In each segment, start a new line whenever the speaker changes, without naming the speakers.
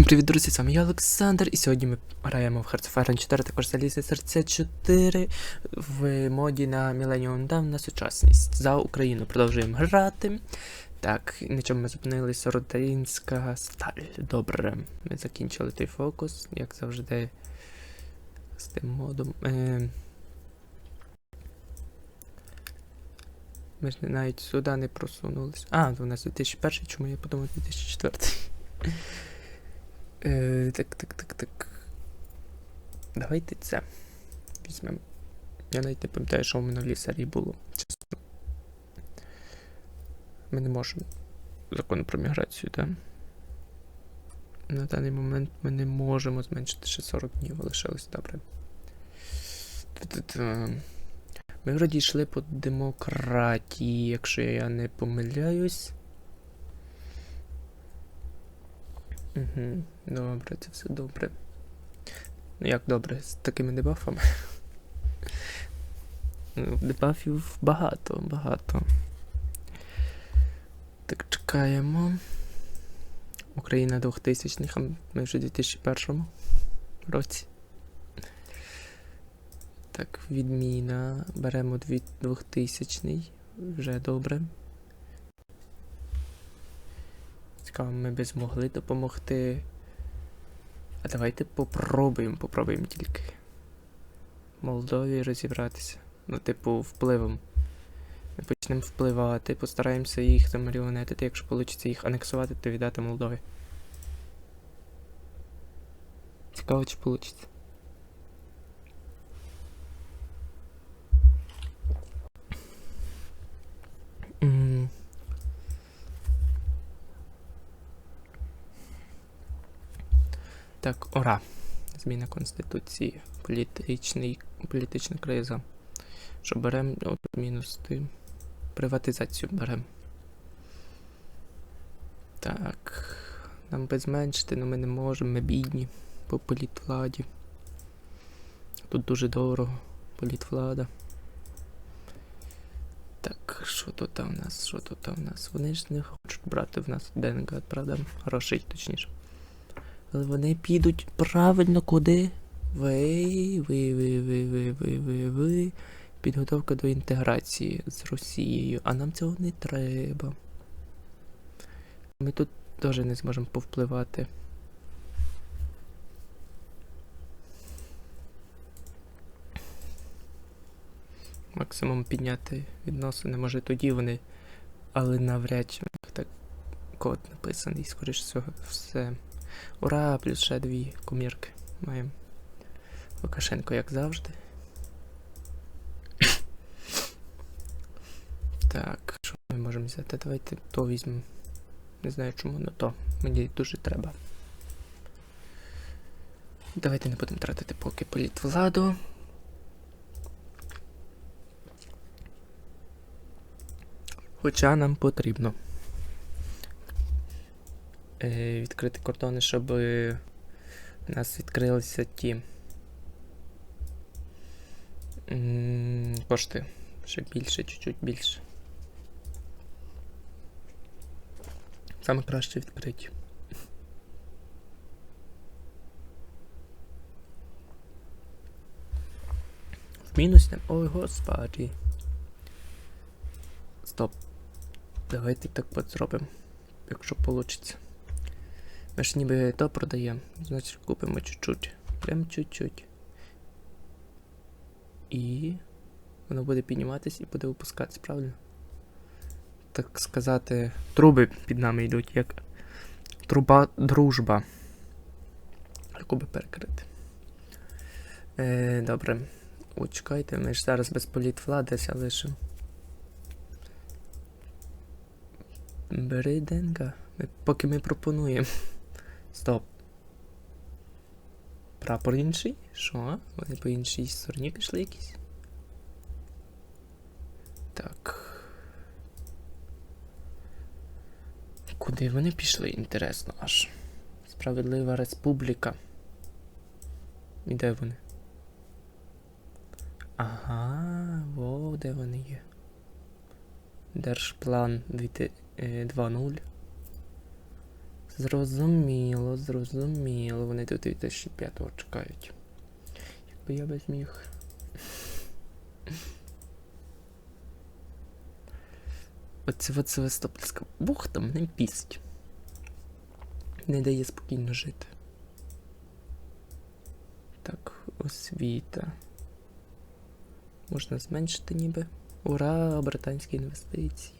Всім привіт, друзі! З вами я Олександр, і сьогодні ми граємо в Hearts of Iron 4, також залізе серця 4 в моді на Millennium Dawn на сучасність. За Україну продовжуємо грати. Так, на чому ми зупинилися? Родинська сталь. Добре. Ми закінчили той фокус, як завжди. З тим модом. Е... Ми ж навіть сюди не просунулись. А, у нас 2001, чому я подумав 2004. Е, так, так, так, так. Давайте це. Візьмемо. Я навіть не пам'ятаю, що в минулій серії було. Чесно. Ми не можемо. Закон про міграцію, так? На даний момент ми не можемо зменшити ще 40 днів, лишилось добре. Ми вроді йшли по демократії, якщо я не помиляюсь. Угу, добре, це все добре. Ну як добре, з такими дебафами. Ну, Дебафів багато, багато. Так, чекаємо. Україна 2000 х а ми вже в 2001 році. Так, відміна. Беремо 2000 вже добре. Цікаво, ми би змогли допомогти. А давайте попробуємо, попробуємо тільки. Молдові розібратися. Ну, типу, впливом. Ми почнемо впливати, постараємося їх замаріонетити, якщо вийде їх анексувати, то віддати Молдові. Цікаво, чи вийде. М. Так, ора. Зміна Конституції. Політичний, політична криза. Що беремо мінус тим. Приватизацію беремо. Так. Нам би зменшити, але ми не можемо, ми бідні по політвладі. Тут дуже дорого. Політвлада. Так, що тут у нас? Що тут у нас? Вони ж не хочуть брати в нас Денгад, правда? Грошей, точніше. Але вони підуть правильно куди? Ви, ви, ви, ви, ви, ви, ви, ви. Підготовка до інтеграції з Росією. А нам цього не треба. Ми тут теж не зможемо повпливати. Максимум підняти відносини. Може тоді вони. Але навряд чи так код написаний, скоріш всього, все. Ура, плюс ще дві кумірки маємо. Лукашенко, як завжди. Так, що ми можемо взяти? Давайте то візьмемо. Не знаю чому, але то. Мені дуже треба. Давайте не будемо тратити поки політвладу. Хоча нам потрібно відкрити кордони, щоб у нас відкрилися ті м, кошти. Ще більше, чуть-чуть більше. Саме краще відкриті. В мінус не. Ой, господи. Стоп. Давайте так от зробимо, якщо вийде. Ми ж ніби то продаємо, значить купимо чуть-чуть. Прям чуть-чуть. І воно буде підніматись і буде випускатись, правильно? Так сказати, труби під нами йдуть, як труба дружба. Яку би перекрити. Е, Добре. О, чекайте, ми ж зараз без політвлади лишимо. Бери Денга. Ми, поки ми пропонуємо. Стоп. Прапор інший? Що? Вони по іншій стороні пішли якісь? Так. Куди вони пішли? Інтересно аж. Справедлива республіка. І де вони? Ага, во, де вони є. Держплан 2.0. Зрозуміло, зрозуміло. Вони до 2005-го чекають. Якби я би зміг. Оце от Севастопольська бухта мене пістить. Не дає спокійно жити. Так, освіта. Можна зменшити ніби. Ура, британські інвестиції.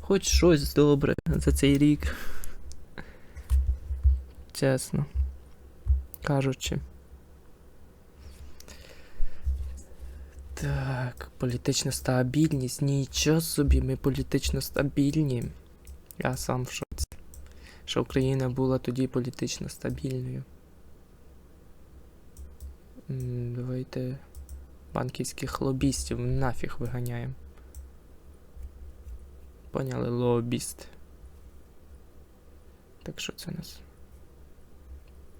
Хоч щось добре за цей рік. Чесно. Кажучи. Так, політична стабільність. Нічого собі, ми політично стабільні. Я сам в шоці. Що Україна була тоді політично стабільною. Давайте банківських лобістів нафіг виганяємо. Поняли, лобіст. Так що це у нас?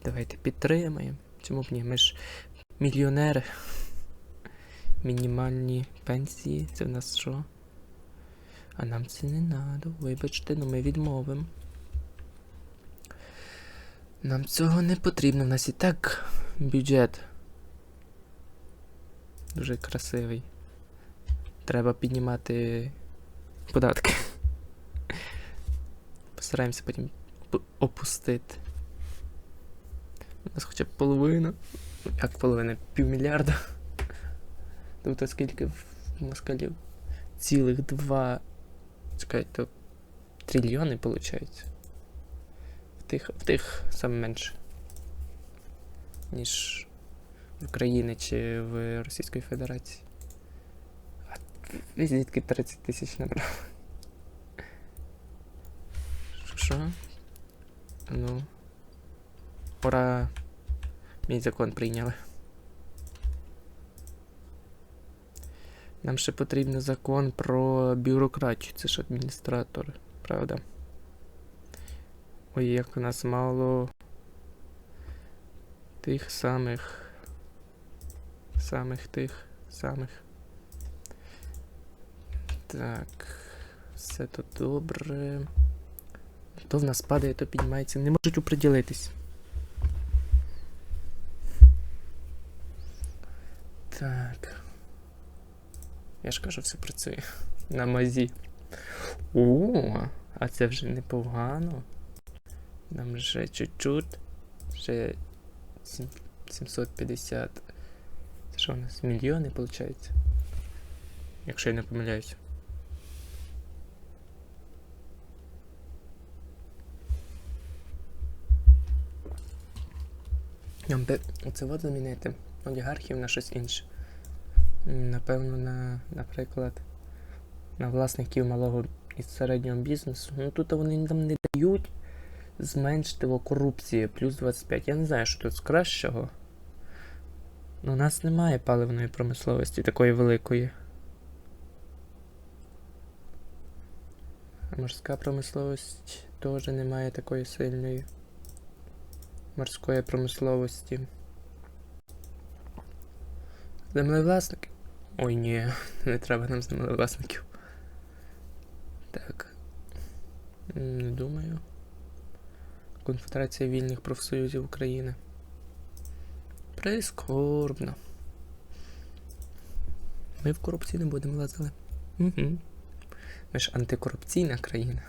Давайте підтримаємо. Чому б ні? Ми ж мільйонери. Мінімальні пенсії. Це в нас що? А нам це не надо. Вибачте, ну ми відмовимо. Нам цього не потрібно. У нас і так бюджет. Дуже красивий. Треба піднімати податки. Постараємося потім опустити. У нас хоча б половина. Як половина? Півмільярда. Тобто скільки в москалів? Цілих два. Чекай, то трильйони виходить. В тих, в тих саме менше. Ніж в Україні чи в Російської Федерації. А звідки 30 тисяч набрав? Що, Що? Ну. Пора. Мій закон прийняли. Нам ще потрібен закон про бюрократію. Це ж адміністратори, правда? Ой, як у нас мало тих самих. Самих тих самих. Так. Все тут добре. То в нас падає, то піднімається. Не можуть оприділитись. Так. Я ж кажу, все працює. На мазі. О, а це вже непогано. Нам вже чуть-чуть. Ще 750. Це що у нас? Мільйони, виходить? Якщо я не помиляюсь. Нам би оце от замінити олігархів на щось інше. Напевно, на, наприклад, на власників малого і середнього бізнесу. Ну тут вони нам не дають зменшити корупції плюс 25. Я не знаю, що тут з кращого. Ну, у нас немає паливної промисловості такої великої. Морська промисловість теж немає такої сильної. Морської промисловості. Землевласники? Ой, ні, не треба нам землевласників. Так. Не думаю. Конфедерація вільних профсоюзів України. Прискорбно. Ми в корупції не будемо лазили. Угу. Ми ж антикорупційна країна.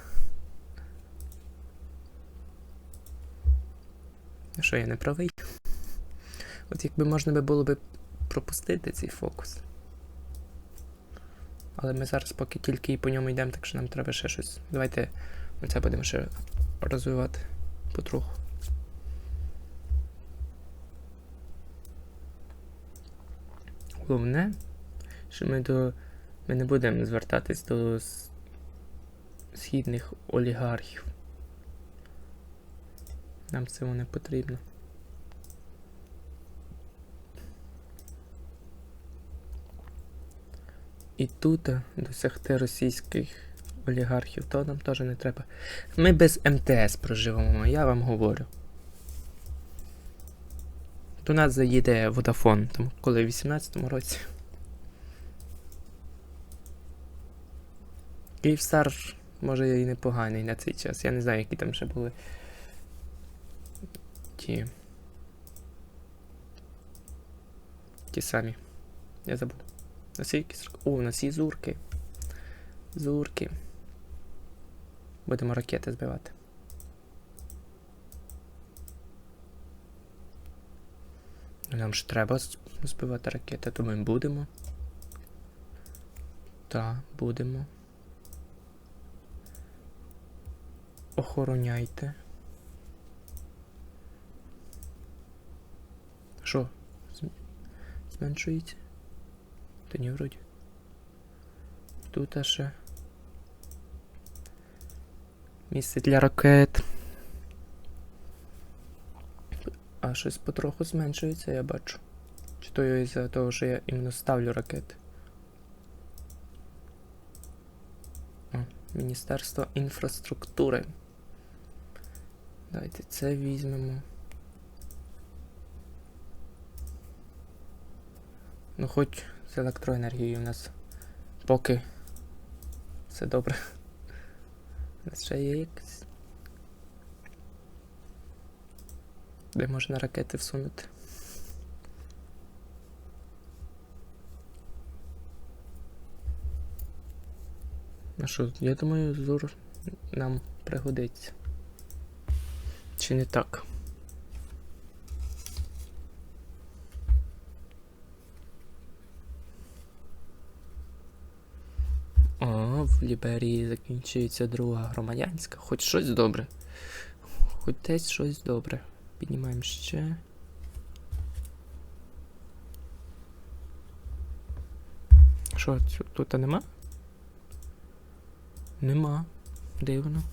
Що я не правий? От якби можна би було би пропустити цей фокус. Але ми зараз поки тільки і по ньому йдемо, так що нам треба ще щось. Давайте це будемо ще розвивати потроху. Головне, що ми до. Ми не будемо звертатись до східних олігархів. Нам цього не потрібно. І тут досягти російських олігархів, то нам теж не треба. Ми без МТС проживемо, я вам говорю. До нас заїде Vodafone, там, коли в 18-му році. Київстар, може, і непоганий на цей час. Я не знаю, які там ще були ті. Ті самі. Я забув. У нас є О, нас є зурки. Зурки. Будемо ракети збивати. Нам ж треба збивати ракети, то ми будемо. Так, будемо. Охороняйте. Що? Зм- Зменшується? Та ні, вроді. Тут ще. Місце для ракет. А щось потроху зменшується, я бачу. Чи то із-за того, що я іменно ставлю ракети. Міністерство інфраструктури. Давайте це візьмемо. Ну, хоч з електроенергією у нас поки все добре. У нас ще є якось. Де можна ракети всунути? А що, я думаю, зур нам пригодиться. Чи не так? О, в Ліберії закінчується друга громадянська. Хоч щось добре. Хоч десь щось добре. Піднімаємо ще. Що, тут нема? Нема. Дивно.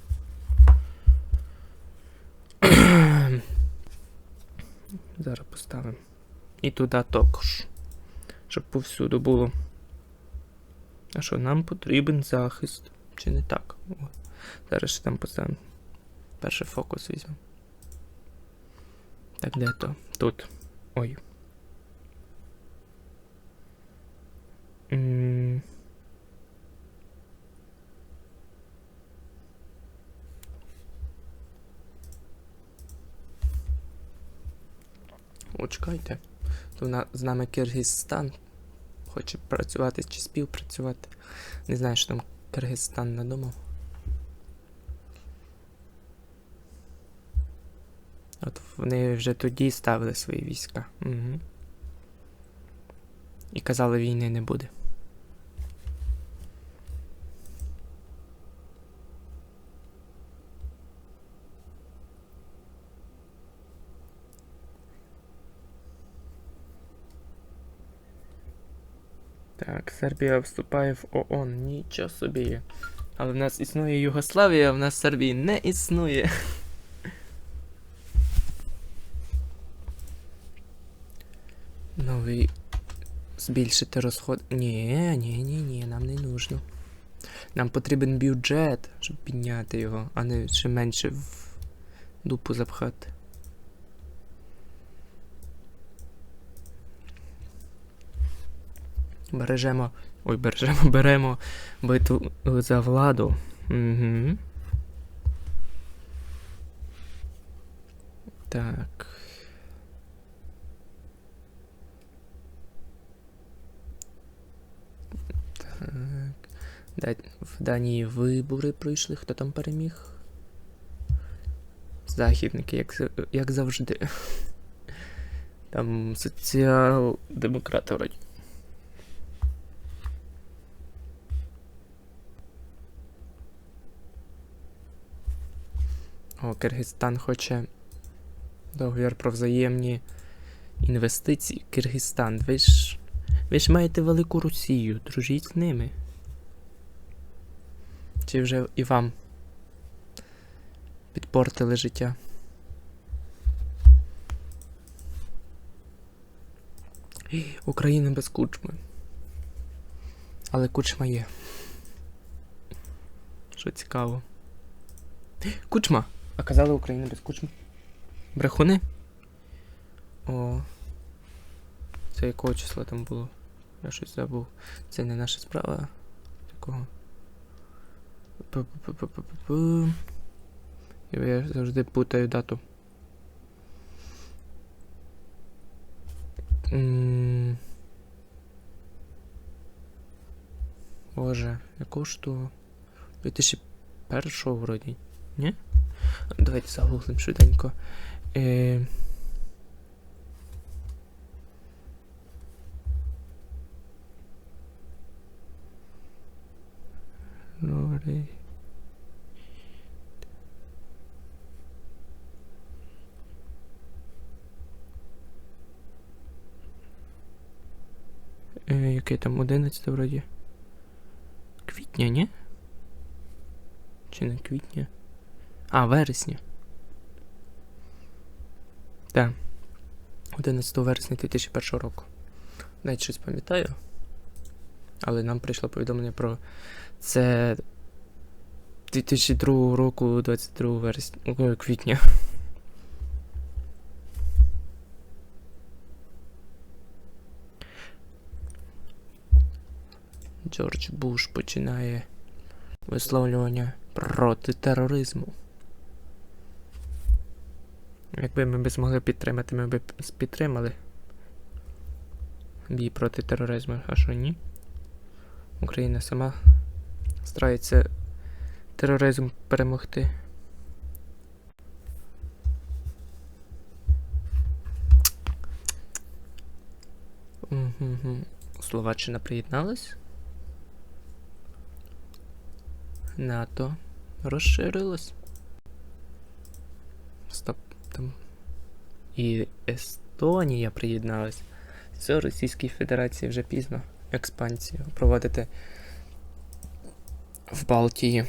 Зараз поставимо. І туди також. Щоб повсюду було. А що, нам потрібен захист. Чи не так? О, зараз ще там поставимо. Перший фокус візьмемо. Так, де то? Тут. Ой. М. Чекайте. То з нами Киргизстан хоче працювати чи співпрацювати. Не знаю, що там Киргизстан надумав. От вони вже тоді ставили свої війська. Угу. І казали, війни не буде. Так, Сербія вступає в ООН. Нічого собі. Але в нас існує Югославія, в нас Сербії не існує. Новий. Збільшити розход. Ні, ні, ні, ні, нам не нужно. Нам потрібен бюджет, щоб підняти його, а не ще менше в дупу запхати. Бережемо. Ой, бережемо, беремо битву за владу. Угу. Так. Так. В Данії вибори пройшли. Хто там переміг? Західники, як, як завжди. Там соціал-демократи вроді. О, Киргизстан хоче договір про взаємні інвестиції. Киргизстан, ви ж. Ви ж маєте велику Росію, дружіть з ними. Чи вже і вам підпортили життя? Україна без кучми. Але кучма є. Що цікаво. Кучма! А казали Україна без кучми. Брехуни? О. Це якого числа там було? Я щось забув. Це не наша справа. Такого. Я завжди путаю дату. М, Боже, яку ж то 2001 вроді, ні? Давайте загуглим швиденько. Е... Лори. Е, яке там 11 вроді? Квітня, ні? Чи не квітня? А, вересня. Так. 11 вересня 2001 року. Навіть щось пам'ятаю. Але нам прийшло повідомлення про це 2002 року, 22 вересня, квітня. Джордж Буш починає висловлювання проти тероризму. Якби ми б змогли підтримати, ми б підтримали бій проти тероризму, а що ні? Україна сама старається тероризм перемогти. Угу. Словаччина приєдналась. НАТО розширилось. Стоп, там. І Естонія приєдналась. Все, Російській Федерації вже пізно експансію проводити в Балтії.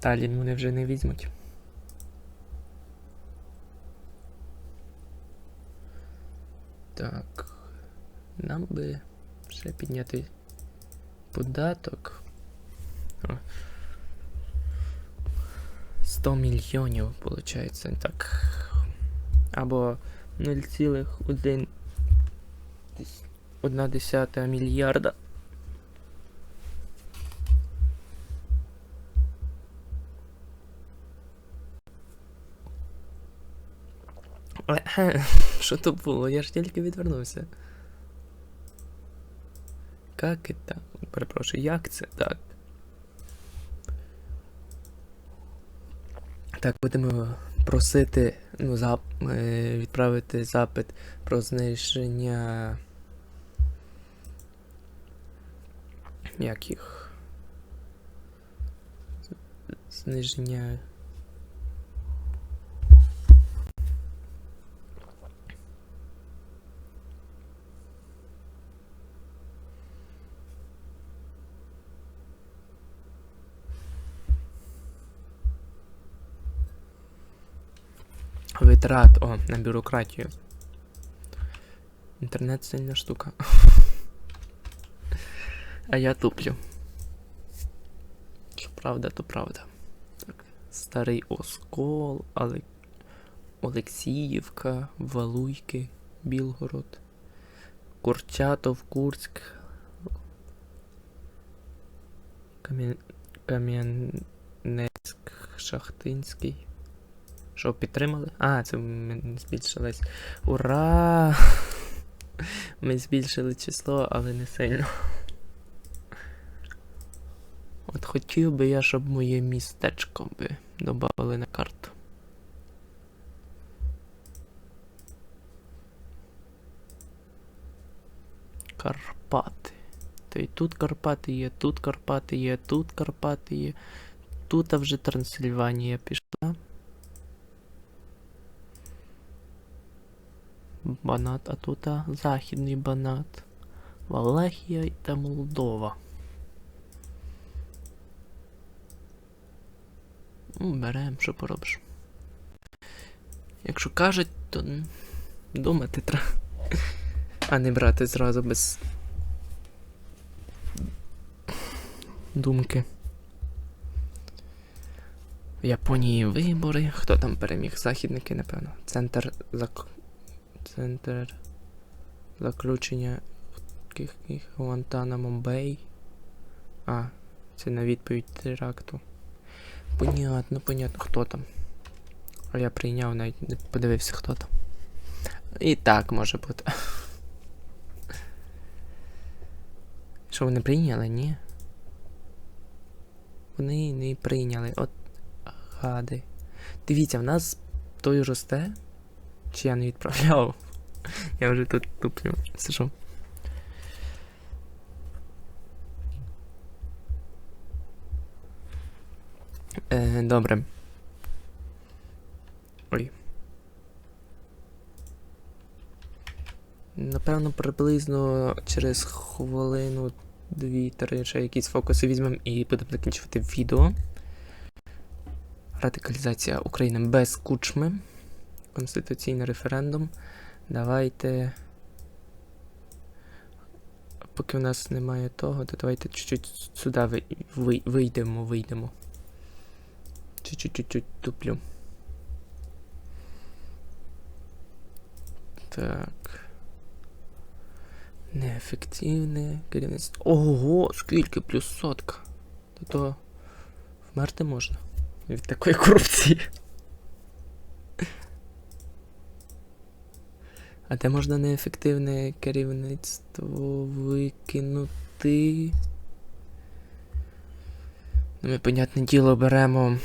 Талін вони вже не візьмуть. Так. Нам би ще підняти податок. О. 100 мільйонів, виходить. Так. Або 0,1 мільярда. Що то було? Я ж тільки відвернувся. Как это? Перепрошую, як це так? Так, будемо просити, ну, зап, е, відправити запит про зниження. Як їх? Зниження. Витрат, о, на бюрократію. Інтернет сильна штука. А я туплю. Що правда, то правда. Так. Старий Оскол, Але... Олексіївка, Валуйки, Білгород, Курчатов, Курськ, Кам'янецьк, Шахтинський. Що, підтримали? А, це ми збільшились. Ура! Ми збільшили число, але не сильно. От хотів би я, щоб моє містечко би додали на карту. Карпати. Та й тут Карпати є, тут Карпати є, тут Карпати є. Тут вже Трансильванія пішла. Банат, а тут а, Західний Банат. Валахія та Молдова. Ну, берем, що поробиш. Якщо кажуть, то думати треба. А не брати зразу без думки. В Японії вибори. Хто там переміг? Західники, напевно. Центр зак... Центр заключення Гуантанамо Бей. А, це на відповідь теракту. Понятно, понятно, хто там. А я прийняв, навіть не подивився, хто там. І так може бути. Що вони прийняли, ні? Вони не прийняли. От гади. Дивіться, в нас той росте. Чи я не відправляв? Я вже тут туплю. Сижу. Е, добре. Ой. Напевно, приблизно через хвилину, дві-три ще якісь фокуси візьмемо і будемо закінчувати відео. Радикалізація України без кучми. Конституційний референдум. Давайте. Поки у нас немає того, то давайте чуть-чуть сюди ви- ви- вийдемо, вийдемо. Чуть-чуть туплю. Так. Неефективне керівництво. Ого, скільки плюс сотка. То то вмерти можна від такої корупції. А де можна неефективне керівництво викинути? Ну, ми, понятне діло, беремо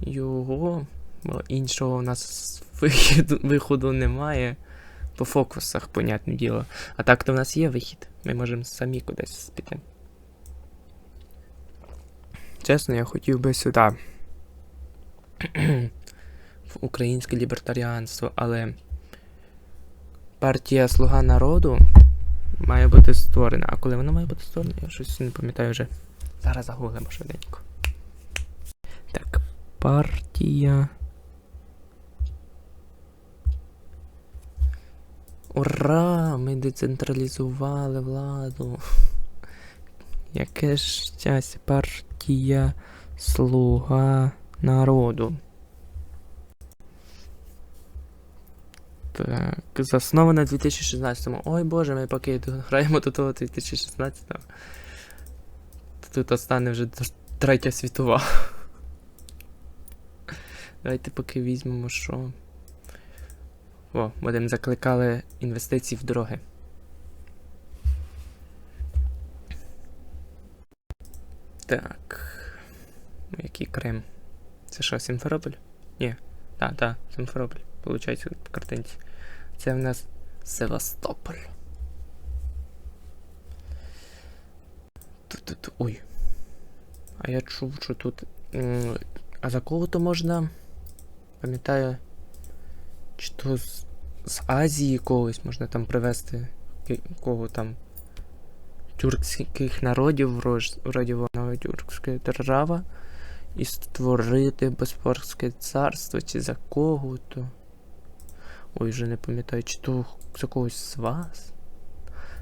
його, бо іншого у нас вихіду, виходу немає. По фокусах, понятне діло. А так то в нас є вихід. Ми можемо самі кудись піти. Чесно, я хотів би сюди. Українське лібертаріанство, але партія Слуга народу має бути створена. А коли вона має бути створена, я щось не пам'ятаю вже. Зараз загуглимо швиденько. Так, партія. Ура! Ми децентралізували владу. Яке ж щастя, партія Слуга народу. Так, заснована в 2016-му. Ой боже, ми поки граємо до того 2016-го. Тут остане вже третя світова. Давайте поки візьмемо що. О, будемо закликали інвестиції в дороги. Так. Ну, Який Крим? Це що, Сімферополь? Ні. Так, так, Сімферополь. Получається по картинці. Це в нас Севастополь. Тут, тут, ой. А я чув, що тут. А за кого то можна? Пам'ятаю. Чи то з, з Азії когось можна там привезти. Кого там? Тюркських народів, вроді воно тюркська держава. І створити Боспорське царство, чи за кого то. Ой, вже не пам'ятаю, чи то за когось з вас.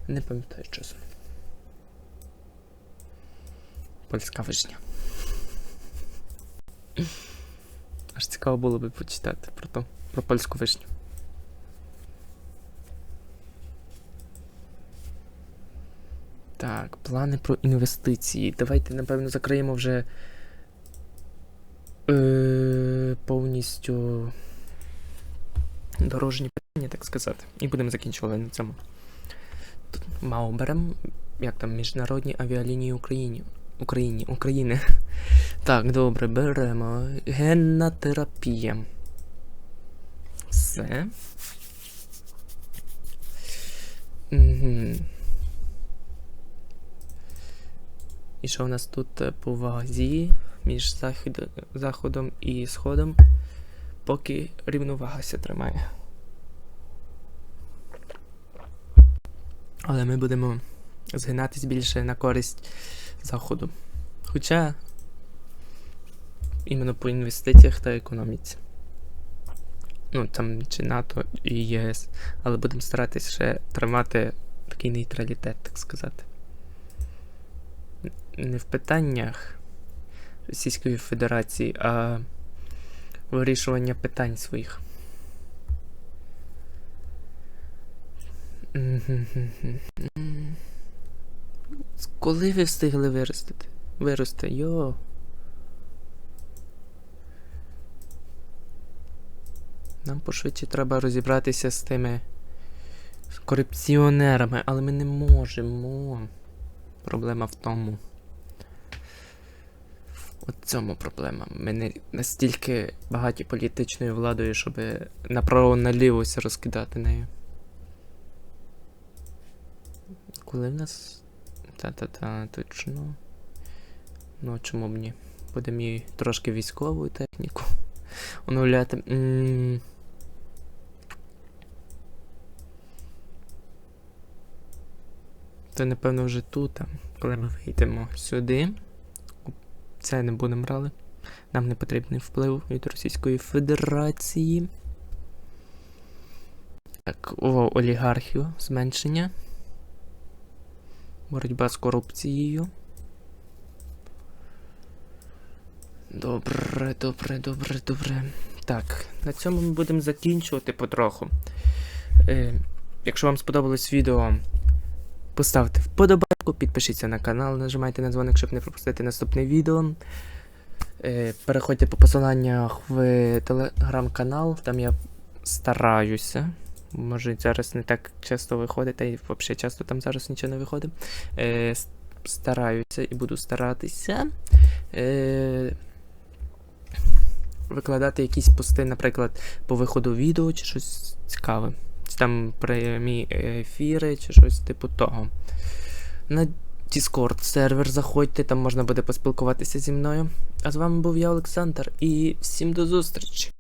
Не пам'ятаю чесно. Польська вишня. Аж цікаво було би почитати про то, про польську вишню. Так, плани про інвестиції. Давайте, напевно, закриємо вже е, повністю дорожні питання, так сказати. І будемо закінчувати на цьому. Тут мало як там, міжнародні авіалінії Україні. Україні, України. Так, добре, беремо. Генна терапія. Все. Угу. І що в нас тут е, по вазі між заходом і сходом? Поки рівновагася тримає. Але ми будемо згинатись більше на користь заходу. Хоча іменно по інвестиціях та економіці. Ну, там чи НАТО і ЄС. Але будемо старатися ще тримати такий нейтралітет, так сказати. Не в питаннях Російської Федерації, а вирішування питань своїх. Коли ви встигли виростити? Вирости, йо. Нам пошвидше треба розібратися з тими корупціонерами, але ми не можемо. Проблема в тому. От цьому проблема. Ми не настільки багаті політичною владою, щоб направо-наліво розкидати нею. Коли в нас. Та-та-та, точно. Ну, чому б ні? Будемо їй трошки військову техніку оновляти. М. Це, напевно, вже тут, коли ми вийдемо сюди. Це не будемо брали. Нам не потрібний вплив від Російської Федерації. Так, о, олігархію, зменшення. Боротьба з корупцією. Добре, добре, добре, добре. Так, на цьому ми будемо закінчувати потроху. Е, якщо вам сподобалось відео, поставте вподобайку, підпишіться на канал, нажимайте на дзвоник, щоб не пропустити наступне відео. Е, переходьте по посиланнях в телеграм-канал, там я стараюся. Може, зараз не так часто виходить, та й взагалі часто там зараз нічого не виходить. Е, стараюся і буду старатися. Е, викладати якісь пости, наприклад, по виходу відео чи щось цікаве. Чи там прямі ефіри, чи щось типу того. На Discord сервер заходьте, там можна буде поспілкуватися зі мною. А з вами був я, Олександр, і всім до зустрічі!